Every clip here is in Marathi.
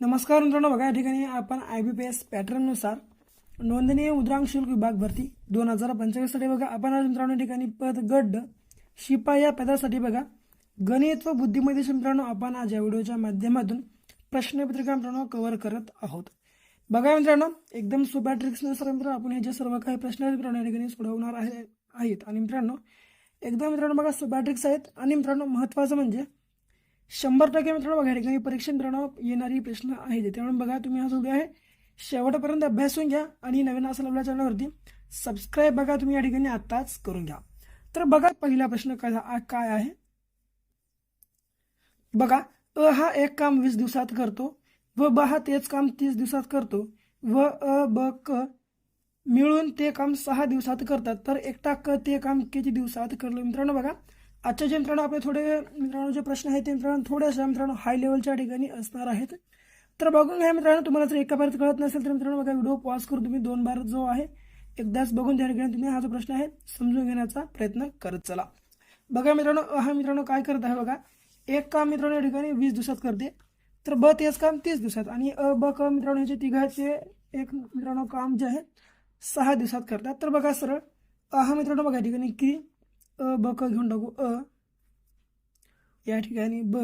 नमस्कार मित्रांनो बघा या ठिकाणी आपण आय बी पी एस पॅटर्ननुसार नोंदणीय मुद्रांक शुल्क विभाग भरती दोन हजार पंचवीससाठी बघा. आपण आज मित्रांनो या ठिकाणी पद गड शिपा या पदासाठी बघा. गणित व बुद्धिमत्तेचे मित्रांनो आपण आज या व्हिडिओच्या माध्यमातून प्रश्नपत्रिका मित्रांनो कव्हर करत आहोत. बघा मित्रांनो एकदम सोप्या ट्रिक्सनुसार मित्रांनो आपण हे जे सर्व काही प्रश्न आहेत मित्रांनो या ठिकाणी सोडवणार आहे आहेत. आणि मित्रांनो एकदम मित्रांनो बघा सोप्या ट्रिक्स आहेत. आणि मित्रांनो महत्त्वाचं म्हणजे शंभर टक्के मित्रांनो बघा या ठिकाणी परीक्षा मित्रांनो येणारी प्रश्न आहे त्यामुळे बघा तुम्ही हा जो आहे. शेवटपर्यंत अभ्यास होऊन घ्या आणि नवीन असेल आपल्या चॅनलवरती सबस्क्राईब बघा. तुम्ही या ठिकाणी आताच करून घ्या. तर बघा पहिला प्रश्न काय आहे? बघा अ हा एक काम वीस दिवसात करतो. व ब हा तेच काम तीस दिवसात करतो. व अ ब क मिळून ते काम सहा दिवसात करतात. तर एकटा क ते काम किती दिवसात करलं? मित्रांनो बघा. आजच्या जे मित्रांनो आपले थोडे मित्रांनो जे प्रश्न आहेत ते मित्रांनो थोडेसे मित्रांनो हाय लेवलच्या ठिकाणी असणार आहेत. तर बघून घ्या मित्रांनो तुम्हाला जर एका बारात कळत नसेल तर मित्रांनो बघा व्हिडिओ पॉज करून तुम्ही दोन बार जो आहे एकदाच बघून त्या ठिकाणी तुम्ही हा जो प्रश्न आहे समजून घेण्याचा प्रयत्न करत चला. बघा मित्रांनो हा मित्रांनो काय करत आहे बघा एक काम मित्रांनो या ठिकाणी वीस दिवसात करते. तर ब तेच काम तीस दिवसात आणि अ ब क मित्रांनो याचे तिघाचे एक मित्रांनो काम जे आहे सहा दिवसात करतात. तर बघा सरळ हा मित्रांनो बघा ठिकाणी की अ ब क घेऊन टाकू अ. या ठिकाणी ब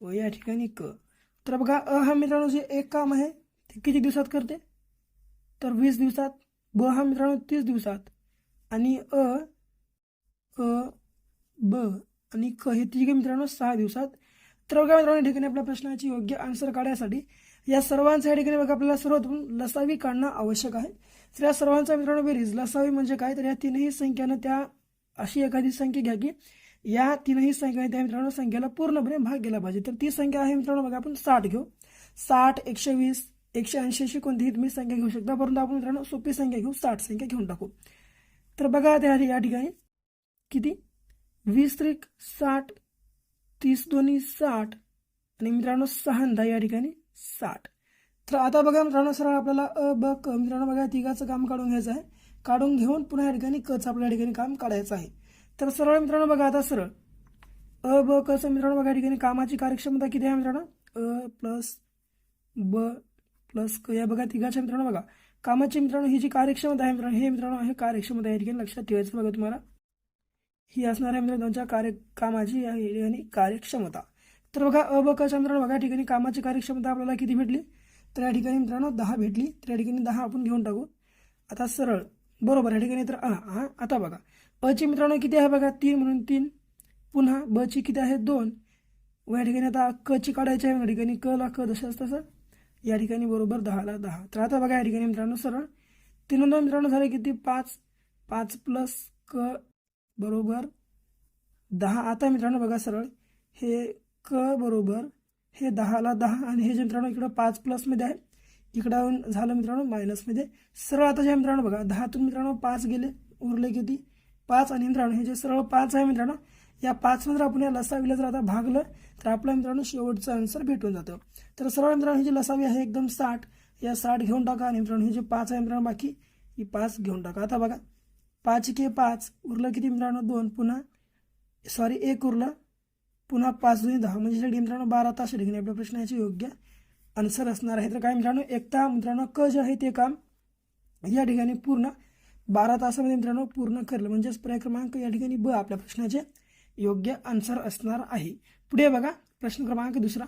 व या ठिकाणी क. तर बघा अ हा मित्रांनो जे एक काम आहे ते किती दिवसात करते? तर वीस दिवसात ब हा मित्रांनो तीस दिवसात. आणि अ अ ब आणि क हे तिघे मित्रांनो सहा दिवसात. तर बघा मित्रांनो ठिकाणी आपल्या प्रश्नाची योग्य आन्सर काढण्यासाठी या सर्वांच्या ठिकाणी बघा आपल्याला सर्वातून लसावी काढणं आवश्यक आहे. तर या सर्वांचा मित्रांनो बेरीज लसावी म्हणजे काय? तर या तीनही संख्यानं त्या अशी एखादी संख्या घ्या की या तीनही संख्या त्या मित्रांनो संख्येला पूर्णपणे भाग गेला पाहिजे. तर ती संख्या आहे मित्रांनो बघा आपण साठ घेऊ. साठ एकशे वीस एकशे ऐंशी अशी कोणतीही तुम्ही संख्या घेऊ शकता. परंतु आपण मित्रांनो सोपी संख्या घेऊ साठ संख्या घेऊन टाकू. तर बघा त्या या ठिकाणी किती? वीस त्रिक साठ तीस दोन्ही साठ आणि मित्रांनो सहांदा या ठिकाणी साठ. तर आता बघा मित्रांनो सरळ आपल्याला अ ब क मित्रांनो बघा तिघाचं काम काढून घ्यायचं आहे. काढून घेऊन पुन्हा या ठिकाणी कच आपल्या ठिकाणी काम काढायचं आहे. तर सरळ मित्रांनो बघा आता सरळ. अ ब क मित्रांनो बघा या ठिकाणी कामाची कार्यक्षमता किती आहे मित्रांनो? अ प्लस ब प्लस क. या बघा तिघाच्या मित्रांनो बघा. कामाची मित्रांनो ही जी कार्यक्षमता आहे मित्रांनो हे मित्रांनो आहे कार्यक्षमता. या ठिकाणी लक्षात ठेवायचं बघा तुम्हाला. ही असणार आहे मित्रांनो त्यांच्या कार्य कामाची या ठिकाणी कार्यक्षमता. तर बघा अ ब कच्या मित्रांनो बघा ठिकाणी कामाची कार्यक्षमता आपल्याला किती भेटली? तर या ठिकाणी मित्रांनो दहा भेटली. तर या ठिकाणी दहा आपण घेऊन टाकू. आता सरळ. बरोबर या ठिकाणी तर आ हा आता बघा. अची मित्रांनो किती आहे बघा? तीन म्हणून तीन. पुन्हा ब ची किती आहे? दोन. व या ठिकाणी आता क ची काढायची आहे. या ठिकाणी क ला क जसंच तसं. या ठिकाणी बरोबर दहाला दहा. तर आता बघा या ठिकाणी मित्रांनो सरळ. तीनदा मित्रांनो झाले किती? पाच. पाच प्लस क बरोबर दहा. आता मित्रांनो बघा सरळ. हे क बरोबर हे दहाला दहा. आणि हे जे मित्रांनो इकडं पाच प्लसमध्ये आहे इकडं झालं मित्रांनो मायनसमध्ये सरळ आता जे आहे मित्रांनो बघा दहातून मित्रांनो पाच गेले उरले किती? पाच. आणि मित्रांनो हे जे सरळ पाच आहे मित्रांनो या पाच नंतर आपण या लसावीला जर आता भागलं तर आपल्या मित्रांनो शेवटचं आन्सर भेटून जातं. तर सरळ मित्रांनो ही जी लसावी आहे एकदम साठ. या साठ घेऊन टाका. आणि मित्रांनो हे जे पाच आहे मित्रांनो बाकी ही पाच घेऊन टाका. आता बघा पाच के पाच. उरलं किती मित्रांनो? दोन. पुन्हा सॉरी एक उरलं. पुन्हा पाच दोन्ही दहा. म्हणजे जे मित्रांनो बारा तास या ठिकाणी आपल्या प्रश्नाचे योग्य. आन्सर असणार आहे. तर काय मित्रांनो एकता मित्रांनो क जे आहे ते काम या ठिकाणी पूर्ण बारा तासामध्ये मित्रांनो पूर्ण करलं. म्हणजेच पर्याय क्रमांक या ठिकाणी ब आपल्या प्रश्नाचे योग्य आन्सर असणार आहे. पुढे बघा प्रश्न क्रमांक दुसरा.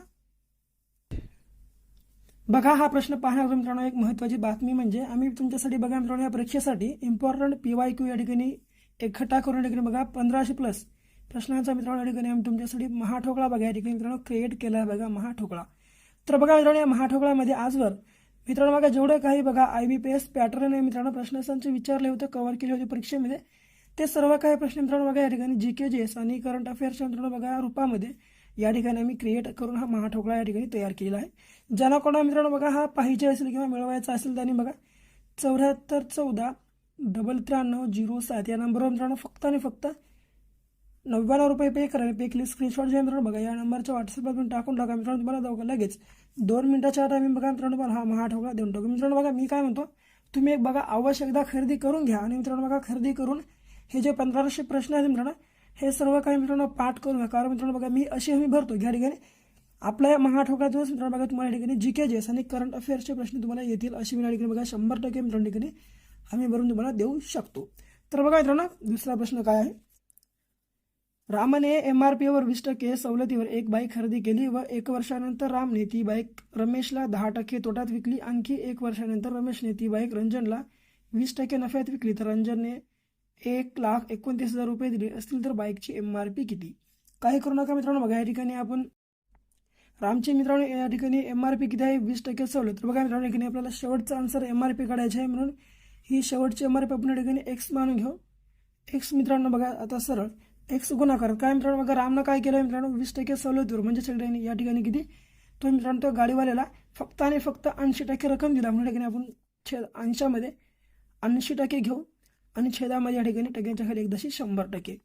बघा हा प्रश्न पाहण्यावर मित्रांनो. एक महत्त्वाची बातमी म्हणजे आम्ही तुमच्यासाठी बघा मित्रांनो या परीक्षेसाठी इम्पॉर्टंट पी वाय क्यू या ठिकाणी एकखट्टा करून या ठिकाणी बघा पंधराशे प्लस प्रश्नांचा मित्रांनो या ठिकाणी आम्ही तुमच्यासाठी महाठोकळा बघा. या ठिकाणी मित्रांनो क्रिएट केला आहे बघा महाठोकळा. तर बघा मित्रांनो या महाठोकळामध्ये आजवर मित्रांनो बघा जेवढे काही बघा I B P S pattern आहे मित्रांनो प्रश्नसंचे विचारले होते कव्हर केले होते परीक्षेमध्ये. ते सर्व काही प्रश्न मित्रांनो बघा या ठिकाणी जी के जी एस आणि करंट अफेअर्सच्या मित्रांनो बघा या रूपामध्ये या ठिकाणी आम्ही क्रिएट करून हा महाठोकळा या ठिकाणी तयार केलेला आहे. ज्यांना कोणा मित्रांनो बघा हा पाहिजे असेल किंवा मिळवायचा असेल त्यांनी बघा चौऱ्याहत्तर चौदा डबल त्र्याण्णव झिरो सात या नंबरवर मित्रांनो फक्त आणि फक्त नव्याण्णव रुपये पे करा पे क्लिक स्क्रीनशॉट जे मित्रांनो बघा या नंबरच्या व्हॉट्सअपला तुम्ही टाकून टाका मित्रांनो तुम्हाला जाऊ लगेच. दोन मिनिटाच्या आत आम्ही बघा मित्रांनो पण हा महाठोकळा देऊन टाकू. मित्रांनो बघा मी काय म्हणतो तुम्ही एक बघा अवश्य एकदा खरेदी करून घ्या आणि मित्रांनो बघा खरेदी करून हे जे पंधराशे प्रश्न आहेत मित्रांनो हे सर्व काही मित्रांनो पाठ करून घ्या. कारण मित्रांनो बघा मी अशी हमी भरतो घ्या ठिकाणी. आपल्या या महाठोकातूनच मित्रांनो बघा तुम्हाला या ठिकाणी जी के जेस आणि करंट अफेअर्सचे प्रश्न तुम्हाला येतील अशी मी या ठिकाणी बघा शंभर टक्के मित्रांनो ठिकाणी आम्ही भरून तुम्हाला देऊ शकतो. तर बघा मित्रांनो दुसरा प्रश्न काय आहे? रामने एम आर पीवर वीस टक्के सवलतीवर एक बाईक खरेदी केली व एक वर्षानंतर रामने ती बाईक रमेशला दहा टक्के तोट्यात विकली. आणखी एक वर्षानंतर रमेशने ती बाईक रंजनला वीस टक्के नफ्यात विकली. तर रंजनने एक लाख एकोणतीस हजार रुपये दिले असतील तर बाईकची एम आर पी किती? काही करू नका मित्रांनो. बघा या ठिकाणी आपण रामचे मित्रांनो या ठिकाणी एम आर पी किती आहे? वीस टक्के सवलत. तर बघा मित्रांनो या ठिकाणी आपल्याला शेवटचा आन्सर एम आर पी काढायचे आहे. म्हणून ही शेवटची एम आर पी आपण या ठिकाणी एक्स मानून घेऊ. एक्स मित्रांनो बघा आता सरळ. एक्स गुणाकार काय मित्रांनो बघा रामनं काय केलं मित्रांनो? वीस टक्के सवलतीवर म्हणजे सगळ्यांनी या ठिकाणी किती? तो मित्रांनो तो गाडीवाल्याला फक्त आणि फक्त ऐंशी टक्के रक्कम दिला. म्हणून ठिकाणी आपण छेद अंशामध्ये ऐंशी टक्के घेऊ आणि छेदामध्ये या ठिकाणी टक्क्यांच्या खाली एकदाशी शंभर टक्के.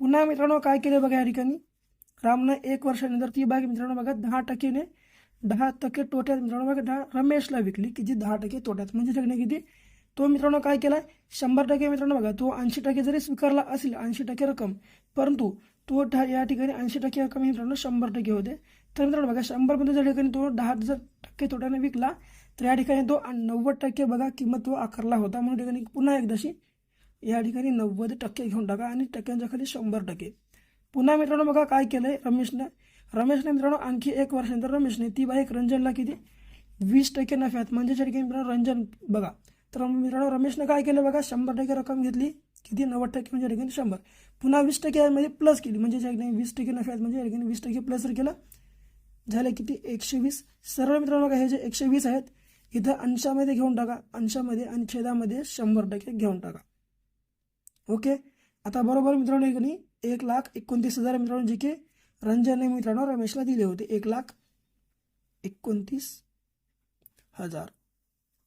पुन्हा मित्रांनो काय केलं बघा या ठिकाणी? रामनं एक वर्षानंतर ती बाग मित्रांनो बघा दहा टक्केने दहा टक्के तोट्यात मित्रांनो बघा दहा रमेशला विकली. किती? दहा टक्के तोट्यात. म्हणजे सगळे किती? तो मित्रांनो काय केला शंभर टक्के मित्रांनो बघा तो ऐंशी टक्के जरी स्वीकारला असेल ऐंशी टक्के रक्कम परंतु तो ठा- या ठिकाणी ऐंशी टक्के रक्कम ही मित्रांनो शंभर टक्के होते. तर मित्रांनो बघा शंभरमध्ये जर ठिकाणी तो दहा जर टक्के तोट्याने विकला तर या ठिकाणी तो नव्वद टक्के बघा किंमत तो आकारला होता. म्हणून ठिकाणी पुन्हा एकदाशी या ठिकाणी नव्वद टक्के घेऊन टाका आणि टक्क्यांच्या खाली शंभर टक्के. पुन्हा मित्रांनो बघा काय केलंय रमेशने. रमेशने मित्रांनो आणखी एक वर्षानंतर रमेशने ती बाईक रंजनला किती? वीस टक्के नफ्यात. म्हणजे ठिकाणी मित्रांनो रंजन बघा तर मित्रांनो रमेशने काय केलं बघा शंभर टक्के रक्कम घेतली. किती? नव्वद टक्के म्हणजे या ठिकाणी शंभर. पुन्हा वीस टक्केमध्ये म्हणजे प्लस केली. म्हणजे त्या ठिकाणी वीस टक्के नफ्यात म्हणजे या ठिकाणी वीस टक्के प्लस जर केलं झालं किती? एकशे वीस. सरळ मित्रांनो हे जे एकशे वीस आहेत इथं अंशामध्ये घेऊन टाका. अंशामध्ये आणि छेदामध्ये शंभर टक्के घेऊन टाका. ओके? आता बरोबर मित्रांनो या एक लाख एकोणतीस हजार मित्रांनो जे की रंजनने मित्रांनो रमेशला दिले होते. एक लाख एकोणतीस हजार.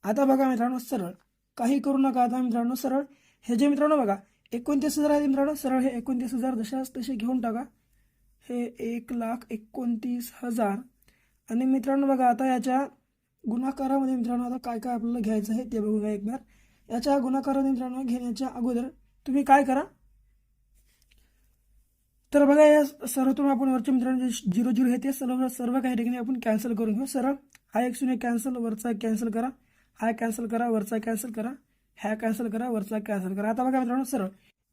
आता बघा मित्रांनो सरळ. काही करू नका आता मित्रांनो सरळ. हे जे मित्रांनो बघा एकोणतीस हजार आहे मित्रांनो सरळ हे एकोणतीस हजार जशाच तसे घेऊन टाका. हे एक लाख एकोणतीस हजार. आणि मित्रांनो बघा आता याच्या गुणाकारामध्ये मित्रांनो आता काय काय आपल्याला घ्यायचं आहे ते बघूया एक बार याच्या गुणाकारामध्ये मित्रांनो घेण्याच्या अगोदर तुम्ही काय करा? तर बघा या सर्वतून आपण वरच्या मित्रांनो झिरो झिरो हे ते सर्व सर्व काही ठिकाणी आपण कॅन्सल करून घेऊ. सरळ. हा एक शून्य कॅन्सल वरचा कॅन्सल करा. हा कॅन्सल करा वरचा कॅन्सल करा ह्या कॅन्सल करा वरचा कॅन्सल करा. आता बघा मित्रांनो सरळ.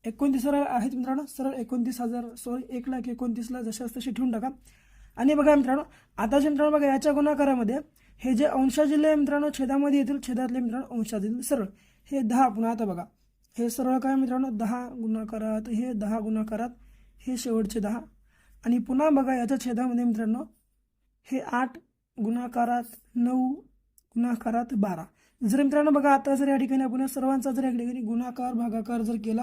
एकोणतीस हजार आहेत मित्रांनो सरळ एकोणतीस हजार सॉरी एक लाख एकोणतीसला जशाच तसे ठेवून टाका. आणि बघा मित्रांनो आता जे मित्रांनो बघा याच्या गुणाकारामध्ये हे जे अंशा आहे मित्रांनो छेदामध्ये येतील छेदातले मित्रांनो अंशात येतील. सरळ. हे दहा पुन्हा आता बघा. हे सरळ काय मित्रांनो दहा गुणाकारात हे दहा गुणाकारात हे शेवटचे दहा. आणि पुन्हा बघा याच्या छेदामध्ये मित्रांनो हे आठ गुणाकारात नऊ गुणाकारात बारा. जर मित्रांनो बघा आता जर या ठिकाणी आपण सर्वांचा जर या ठिकाणी गुणाकार भागाकार जर केला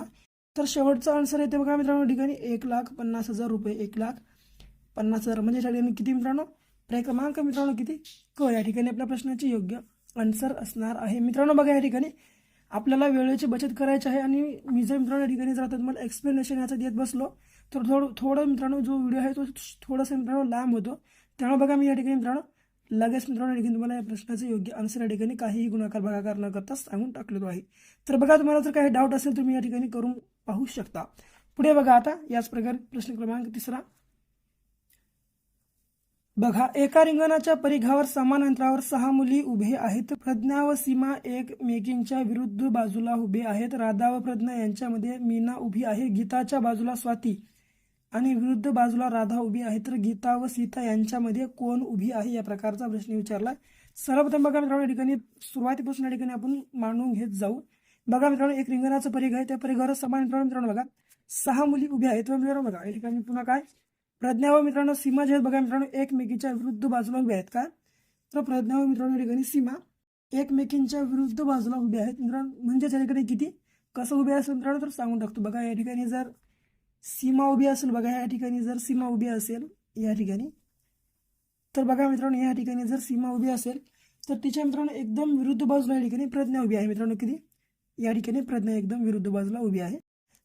तर शेवटचा आन्सर येते बघा मित्रांनो ठिकाणी एक लाख पन्नास हजार रुपये एक लाख पन्नास हजार. म्हणजे या ठिकाणी किती मित्रांनो? पर्याय क्रमांक मित्रांनो किती? क. या ठिकाणी आपल्या प्रश्नाची योग्य आन्सर असणार आहे. मित्रांनो बघा या ठिकाणी आपल्याला वेळेची बचत करायची आहे आणि मी जर मित्रांनो या ठिकाणी जर आता तुम्हाला एक्सप्लेनेशन याचं देत बसलो तर थोडं थोडं मित्रांनो जो व्हिडिओ आहे तो थोडासा मित्रांनो लांब होतो. त्यामुळे बघा मी या ठिकाणी मित्रांनो लगेच मित्रांनो ठिकाणी तुम्हाला या प्रश्नाचं योग्य आन्सर या ठिकाणी काहीही गुणाकार भागाकार न करता सांगून टाकलेलो आहे. तर बघा तुम्हाला जर काही डाऊट असेल तुम्ही या ठिकाणी करून पाहू शकता. पुढे बघा आता याच प्रकारे प्रश्न क्रमांक तिसरा. बघा एका रिंगणाच्या परिघावर समान अंतरावर सहा मुली उभे आहेत. प्रज्ञा व सीमा एकमेकींच्या विरुद्ध बाजूला उभे आहेत. राधा व प्रज्ञा यांच्यामध्ये मीना उभी आहे. गीताच्या बाजूला स्वाती. आणि विरुद्ध बाजूला राधा उभी आहे तर गीता व सीता यांच्यामध्ये कोण उभी आहे या प्रकारचा प्रश्न विचारला. सर्वप्रथम बघा मित्रांनो या ठिकाणी सुरुवातीपासून या ठिकाणी आपण मांडून घेत जाऊ. बघा मित्रांनो एक रिंगणाचं परिघ आहे त्या परिघावर समान मित्रांनो मित्रांनो बघा सहा मुली उभ्या आहेत. मित्रांनो बघा या ठिकाणी पुन्हा काय? प्रज्ञा व मित्रांनो सीमा जे आहेत बघा मित्रांनो एकमेकीच्या विरुद्ध बाजूला उभ्या आहेत का? तर प्रज्ञा व मित्रांनो या ठिकाणी सीमा एकमेकींच्या विरुद्ध बाजूला उभ्या आहेत. मित्रांनो म्हणजे या ठिकाणी किती? कसं उभे असेल मित्रांनो तर सांगून टाकतो. बघा या ठिकाणी जर सीमा उभी असेल बघा या ठिकाणी जर सीमा उभी असेल या ठिकाणी. तर बघा मित्रांनो या ठिकाणी जर सीमा उभी असेल तर तिच्या मित्रांनो एकदम विरुद्ध बाजूला या ठिकाणी प्रज्ञा उभी आहे मित्रांनो किती? या ठिकाणी प्रज्ञा एकदम विरुद्ध बाजूला उभी आहे.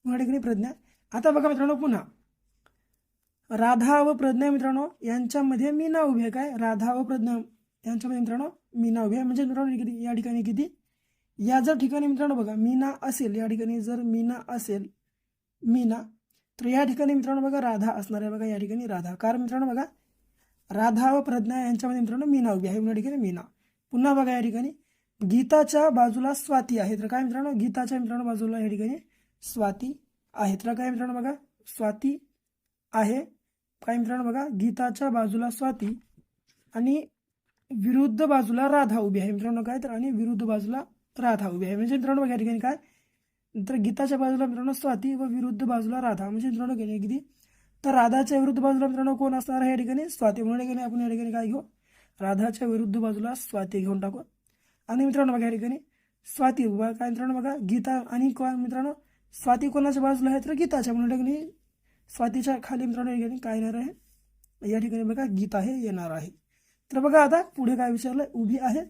या ठिकाणी प्रज्ञा. आता बघा मित्रांनो पुन्हा. राधा व प्रज्ञा मित्रांनो यांच्यामध्ये मीना उभी आहे. काय? राधा व प्रज्ञा यांच्यामध्ये मित्रांनो मीना उभी आहे. म्हणजे मित्रांनो किती? या ठिकाणी किती? या जर ठिकाणी मित्रांनो बघा मीना असेल या ठिकाणी जर मीना असेल मीना तर या ठिकाणी मित्रांनो बघा राधा असणार आहे बघा या ठिकाणी राधा. कारण मित्रांनो बघा राधा व प्रज्ञा यांच्यामध्ये मित्रांनो मीना उभी आहे. या ठिकाणी मीना. पुन्हा बघा या ठिकाणी गीताच्या बाजूला स्वाती आहे. तर काय मित्रांनो गीताच्या मित्रांनो बाजूला या ठिकाणी स्वाती आहे. तर काय मित्रांनो बघा स्वाती आहे. काय मित्रांनो बघा गीताच्या बाजूला स्वाती आणि विरुद्ध बाजूला राधा उभी आहे. मित्रांनो काय तर आणि विरुद्ध बाजूला राधा उभी आहे. म्हणजे मित्रांनो बघा या ठिकाणी काय तर गीताच्या बाजूला मित्रांनो स्वाती व विरुद्ध बाजूला राधा. म्हणजे मित्रांनो गेले किती? तर राधाच्या विरुद्ध बाजूला मित्रांनो कोण असणार? आहे या ठिकाणी स्वाती. म्हणून ठिकाणी आपण या ठिकाणी काय घेऊ? राधाच्या विरुद्ध बाजूला स्वाती घेऊन टाकू. आणि मित्रांनो बघा या ठिकाणी स्वाती काय मित्रांनो बघा? गीता आणि कोण मित्रांनो? स्वाती कोणाच्या बाजूला आहे तर गीताच्या. म्हणून ठिकाणी स्वातीच्या खाली मित्रांनो या ठिकाणी काय येणार आहे? या ठिकाणी बघा गीता हे येणार आहे. तर बघा आता पुढे काय विचारलं उभी आहे.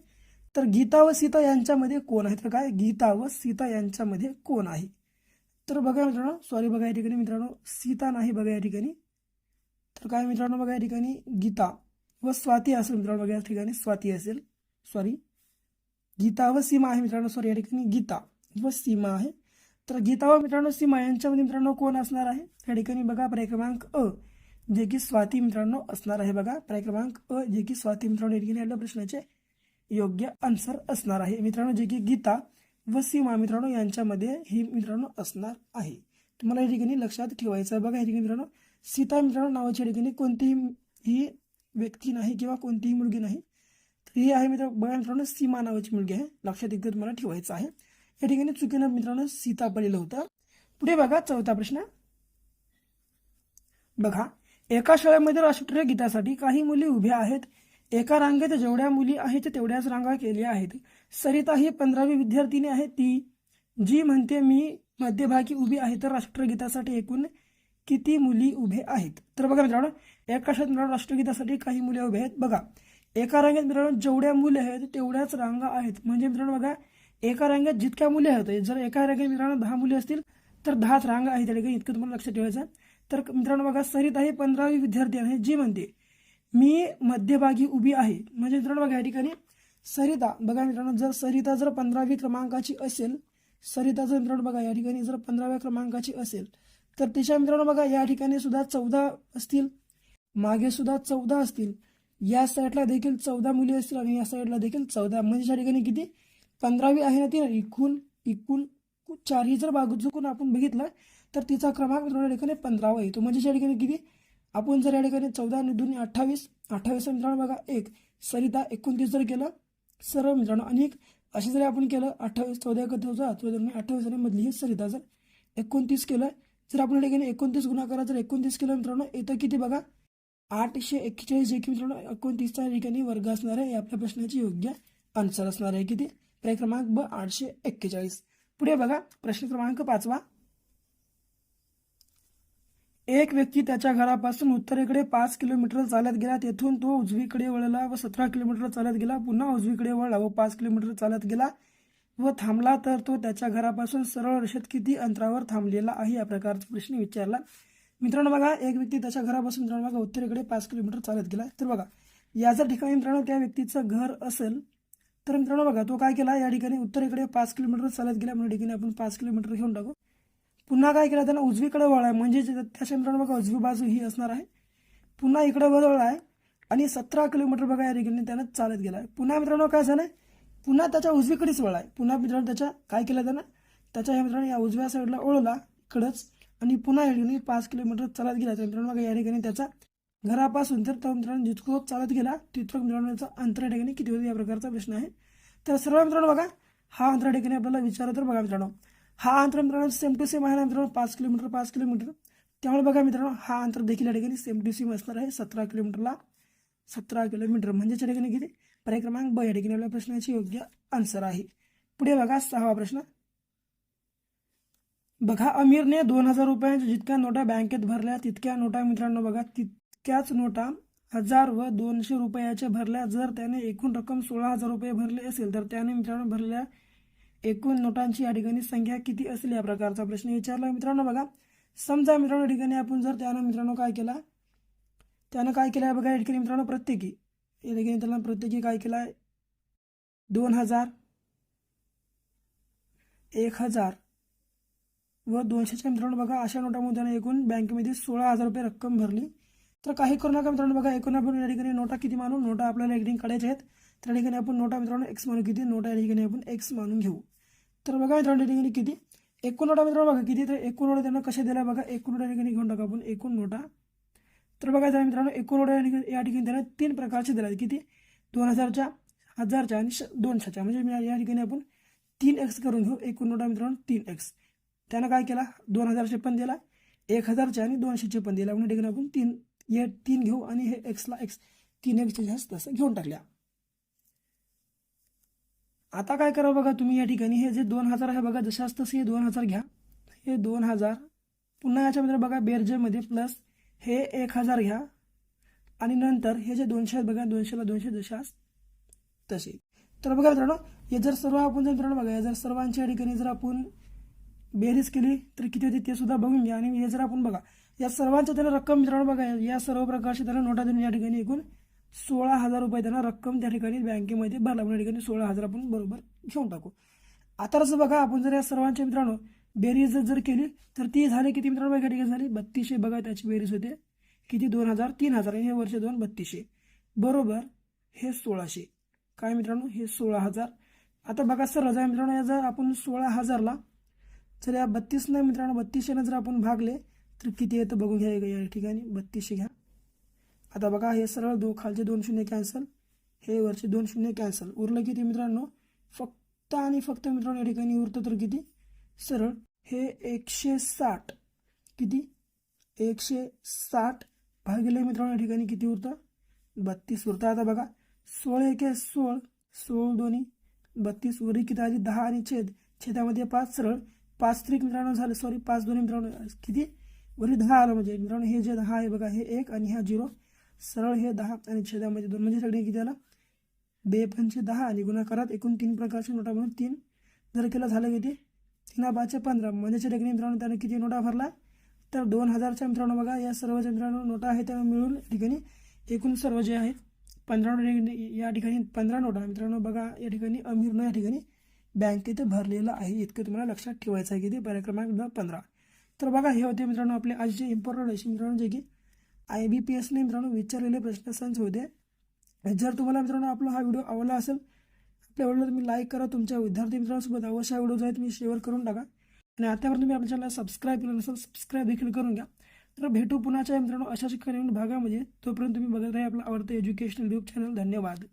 तर गीता व सीता यांच्यामध्ये कोण आहे? तर काय? गीता व सीता यांच्यामध्ये कोण आहे? तर बघा मित्रांनो सॉरी बघा या ठिकाणी मित्रांनो सीता नाही बघा या ठिकाणी. तर काय मित्रांनो बघा या ठिकाणी गीता व स्वाती असेल मित्रांनो बघा या ठिकाणी स्वाती असेल. सॉरी गीता व सीमा आहे मित्रांनो सॉरी या ठिकाणी गीता व सीमा आहे. तर गीता व मित्रांनो सीमा यांच्यामध्ये मित्रांनो कोण असणार आहे? या ठिकाणी बघा पर्याय क्रमांक अ जे की स्वाती मित्रांनो असणार आहे बघा. पर्याय क्रमांक अ जे की स्वाती मित्रांनो या ठिकाणी आपल्या प्रश्नाचे योग्य आन्सर असणार आहे. मित्रांनो जे की गीता व सीमा मित्रांनो यांच्यामध्ये ही मित्रांनो असणार आहे. तुम्हाला या ठिकाणी लक्षात ठेवायचं आहे. बघा या ठिकाणी मित्रांनो सीता मित्रांनो नावाच्या ठिकाणी कोणतीही ही व्यक्ती नाही किंवा कोणतीही मुलगी नाही. तर ही आहे मित्र बघा मित्रांनो सीमा नावाची मुलगी आहे. लक्षात एकदा तुम्हाला ठेवायचं आहे. या ठिकाणी चुकीनं मित्रांनो सीता पडलेलं होतं. पुढे बघा चौथा प्रश्न. बघा एका शाळेमध्ये राष्ट्रीय गीतासाठी काही मुली उभ्या आहेत. एका रांगेत जेवढ्या मुली आहेत तेवढ्याच रांगा केल्या आहेत. सरिता ही पंधरावी विद्यार्थिनी आहे. ती जी म्हणते मी मध्यभागी उभी आहे तर राष्ट्रगीतासाठी एकूण किती मुली उभे आहेत? तर बघा मित्रांनो एका शाळेत मित्रांनो राष्ट्रगीतासाठी काही मुले उभे आहेत. बघा एका रांगेत मित्रांनो जेवढ्या मुले आहेत तेवढ्याच रांगा आहेत. म्हणजे मित्रांनो बघा एका रांगेत जितक्या मुले आहेत जर एका रांगेत मित्रांनो दहा मुली असतील तर दहाच रांगा आहेत. त्या ठिकाणी इतकं तुम्हाला लक्षात ठेवायचं तर मित्रांनो बघा सरिता ही पंधरावी विद्यार्थी आहे. जी म्हणते मी मध्यभागी उभी आहे. म्हणजे मित्रांनो बघा या ठिकाणी सरिता बघा मित्रांनो जर सरिता जर पंधरावी क्रमांकाची असेल सरिता जर मित्रांनो बघा या ठिकाणी जर पंधराव्या क्रमांकाची असेल तर तिच्या मित्रांनो बघा या ठिकाणी सुद्धा चौदा असतील मागे सुद्धा चौदा असतील. या साईडला देखील चौदा मुली असतील आणि या साईडला देखील चौदा. म्हणजे या ठिकाणी किती? पंधरावी आहे ना ती एकूण एकूण चारही जर बाजू चुकून आपण बघितलं तर तिचा क्रमांक मित्रांनो ठिकाणी पंधरावा येतो. म्हणजे या ठिकाणी किती? आपण जर या ठिकाणी चौदा आणि दोन्ही अठ्ठावीस अठ्ठावीस मित्रांनो बघा एक सरिता एकोणतीस जर केलं सरळ मित्रांनो आणि एक असे जरी आपण केलं अठ्ठावीस चौदा एक चौदा अठ्ठावीस आणि मधली ही सरिता जर एकोणतीस केलं जर आपण या ठिकाणी एकोणतीस गुणाकारा जर एकोणतीस केलं मित्रांनो येतं किती बघा आठशे एक्केचाळीस जे की मित्रांनो एकोणतीसच्या ठिकाणी वर्ग असणार आहे हे आपल्या प्रश्नाची योग्य आन्सर असणार आहे किती? पर्याय क्रमांक ब आठशे एक्केचाळीस. पुढे बघा प्रश्न क्रमांक पाचवा. एक व्यक्ती त्याच्या घरापासून उत्तरेकडे पाच किलोमीटर चालत गेला. तेथून तो उजवीकडे वळला व सतरा किलोमीटर चालत गेला. पुन्हा उजवीकडे वळला व पाच किलोमीटर चालत गेला व थांबला. तर तो त्याच्या घरापासून सरळ रेषेत किती अंतरावर थांबलेला आहे या प्रकारचा प्रश्न विचारला. मित्रांनो बघा एक व्यक्ती त्याच्या घरापासून मित्रांनो बघा उत्तरेकडे पाच किलोमीटर चालत गेला. तर बघा या जर ठिकाणी मित्रांनो त्या व्यक्तीचं घर असेल तर मित्रांनो बघा तो काय केला? या ठिकाणी उत्तरेकडे पाच किलोमीटर चालत गेला. म्हणून ठिकाणी आपण पाच किलोमीटर घेऊन टाकू. पुन्हा काय केलं त्यानं उजवीकडे वळाय म्हणजे त्या त्याच्या मित्रांनो बघा उजवी बाजू ही असणार आहे. पुन्हा इकडे वळलाय आणि सतरा किलोमीटर बघा या ठिकाणी त्यानं चालत गेलाय. पुन्हा मित्रांनो काय झालंय? पुन्हा त्याच्या उजवीकडेच वळाय. पुन्हा मित्रांनो त्याच्या काय केलं त्यानं? त्याच्या या मित्रांनो या उजव्या साईडला ओळला इकडंच आणि पुन्हा या ठिकाणी पाच किलोमीटर चालत गेला. तर मित्रांनो बघा या ठिकाणी त्याचा घरापासून तर तो मित्रांनो जितकं चालत गेला तितकं मित्रांनो त्याचा अंतर या ठिकाणी किती होतं या प्रकारचा प्रश्न आहे. तर सर्व मित्रांनो बघा हा अंतर ठिकाणी आपल्याला विचारलं तर बघा मित्रांनो हा अंतर मित्रांनो सेम टू सेम आहे ना मित्रांनो पाच किलोमीटर पाच किलोमीटर. त्यामुळे बघा मित्रांनो हा अंतर देखील या ठिकाणी सेम टू सेम असणार आहे. सतरा किलोमीटरला सतरा किलोमीटर. म्हणजेच या ठिकाणी किती पर्याय क्रमांक ब या ठिकाणी आपल्या प्रश्नाची योग्य आन्सर आहे. पुढे बघा सहावा प्रश्न. बघा अमीरने दोन हजार रुपयांच्या जितक्या नोटा बँकेत भरल्या तितक्या नोटा मित्रांनो बघा तितक्याच नोटा हजार व दोनशे रुपयाच्या भरल्या. जर त्याने एकूण रक्कम सोळा हजार रुपये भरले असेल तर त्याने मित्रांनो भरल्या एकूण नोटांची या ठिकाणी संख्या किती असेल या प्रकारचा प्रश्न विचारला. मित्रांनो बघा समजा मित्रांनो ठिकाणी आपण जर त्यानं मित्रांनो काय केला त्यानं काय केलं आहे बघा या ठिकाणी मित्रांनो प्रत्येकी. या ठिकाणी त्याला प्रत्येकी काय केलं आहे? दोन हजार एक हजार व दोनशेच्या मित्रांनो बघा अशा नोटामध्ये त्यानं एकूण बँकेमध्ये सोळा हजार रुपये रक्कम भरली. तर काही करू नका मित्रांनो. बघा एकूण आपण या ठिकाणी नोटा किती मानू? नोटा आपल्याला एक ठिकाणी काढायच्या आहेत. त्या ठिकाणी आपण नोटा मित्रांनो एक्स मानू किती? नोटा या ठिकाणी आपण एक्स मानून घेऊ. तर बघा मित्रांनो या ठिकाणी किती? एकूण नोटा मित्रांनो बघा किती? तर एकूण नोटा त्यांना कशा दिल्या? बघा एकूण नोटा या ठिकाणी घेऊन टाका आपण. एकूण नोटा. तर बघा जरा मित्रांनो एकूण नोटा या ठिकाणी या ठिकाणी त्यांना तीन प्रकारचे दिल्या आहेत. किती? दोन हजारच्या हजारच्या आणि श दोनशेच्या. म्हणजे मी या ठिकाणी आपण तीन एक्स करून घेऊ. एकूण नोटा मित्रांनो तीन एक्स त्यानं काय केला? दोन हजारचे पण दिला एक हजारचे आणि दोनशेचे पण दिला. म्हणून ठिकाणी आपण तीन हे तीन घेऊ आणि हे एक्सला एक्स तीन एक्सचे जास्त तसं घेऊन टाकल्या. आता काय करा बघा तुम्ही या ठिकाणी? हे जे दोन हजार आहे बघा जशाच तसे हे दोन हजार घ्या. हे दोन हजार पुन्हा याच्यामध्ये बघा बेरजेमध्ये प्लस हे एक हजार घ्या. आणि नंतर हे जे दोनशे आहेत बघा दोनशेला दोनशे जशास तसे. तर बघा मित्रांनो हे जर सर्व आपण जर मित्रांनो बघा हे जर सर्वांच्या ठिकाणी जर आपण बेरीज केली तर किती होते ते सुद्धा बघून घ्या. आणि हे जर आपण बघा या सर्वांच्या त्याला रक्कम मित्रांनो बघा या सर्व प्रकारचे त्याला नोटा देऊन या ठिकाणी एकूण सोळा हजार रुपये त्यांना रक्कम त्या ठिकाणी बँकेमध्ये भरला या ठिकाणी सोळा हजार आपण बरोबर घेऊन टाकू. आता जसं बघा आपण जर या सर्वांच्या मित्रांनो बेरीज जर केली तर ती झाली किती मित्रांनो? बघा ठिकाणी झाली बत्तीसशे. बघा त्याची बेरीज होते. किती? दोन हजार तीन हजार. हे वर्ष दोन बत्तीसशे. बरोबर हे सोळाशे. काय मित्रांनो? हे सोळा हजार. आता बघा सर रजा मित्रांनो या जर आपण सोळा हजारला जर या बत्तीसनं मित्रांनो बत्तीसशेनं जर आपण भागले तर किती येतं बघून घ्या या ठिकाणी. बत्तीसशे घ्या. आता बघा हे सरळ दो खालचे दोन शून्य कॅन्सल. हे वरचे दोन शून्य कॅन्सल. उरलं किती मित्रांनो? फक्त आणि फक्त मित्रांनो या ठिकाणी उरतं तर किती? सरळ. हे एकशे साठ. किती? एकशे साठ भागिले मित्रांनो या ठिकाणी किती उरतं? बत्तीस उरतं. आता बघा सोळ एक सोळ. सोळ दोन्ही. बत्तीस वरी किती आधी दहा आणि छेद. छेदामध्ये पाच सरळ. पाच त्रिक मित्रांनो झाले. सॉरी पाच दोन्ही मित्रांनो. किती? वरील दहा आलं म्हणजे मित्रांनो हे जे दहा आहे बघा हे एक आणि हा झिरो. सरळ हे दहा आणि छेदामध्ये दोन. म्हणजे सगळे किती आलं? बे पंचे दहा आणि गुणाकारात एकूण तीन प्रकारच्या नोटा म्हणून तीन. जर केला झालं किती? तीन पाचशे पंधरा. म्हणजे ठिकाणी मित्रांनो त्याने किती नोटा भरला? तर दोन हजारच्या मित्रांनो बघा या सर्व जे मित्रांनो नोटा आहेत त्या मिळून या ठिकाणी एकूण सर्व जे आहेत पंधरा नोटा या ठिकाणी पंधरा नोटा. मित्रांनो बघा या ठिकाणी अमीरनं या ठिकाणी बँकेत भरलेलं आहे. इतकं तुम्हाला लक्षात ठेवायचं आहे की ते पर्याय क्रमांक पंधरा. तर बघा हे होते मित्रांनो आपले आजचे इम्पॉर्टंट असे मित्रांनो जे की आय बी पी एसने मित्रांनो विचारलेले प्रश्न प्रश्नसंच होते. जर तुम्हाला मित्रांनो आपला हा व्हिडिओ आवडला असेल आपल्या व्हिडिओला तुम्ही लाईक करा. तुमच्या विद्यार्थी मित्रांसोबत अवश्य व्हिडिओ जो आहे तुम्ही शेअर करून टाका. आणि आतापर्यंत तुम्ही आपल्या चॅनलला सबस्क्राईब केलं नसेल सबस्क्राईब देखील करून घ्या. तर भेटू पुन्हाच्या मित्रांनो अशा शिक्षण भागामध्ये. तोपर्यंत तुम्ही बघत राहा आपलं आवडतं एज्युकेशनल यूट्यूब चॅनल धन्यवाद.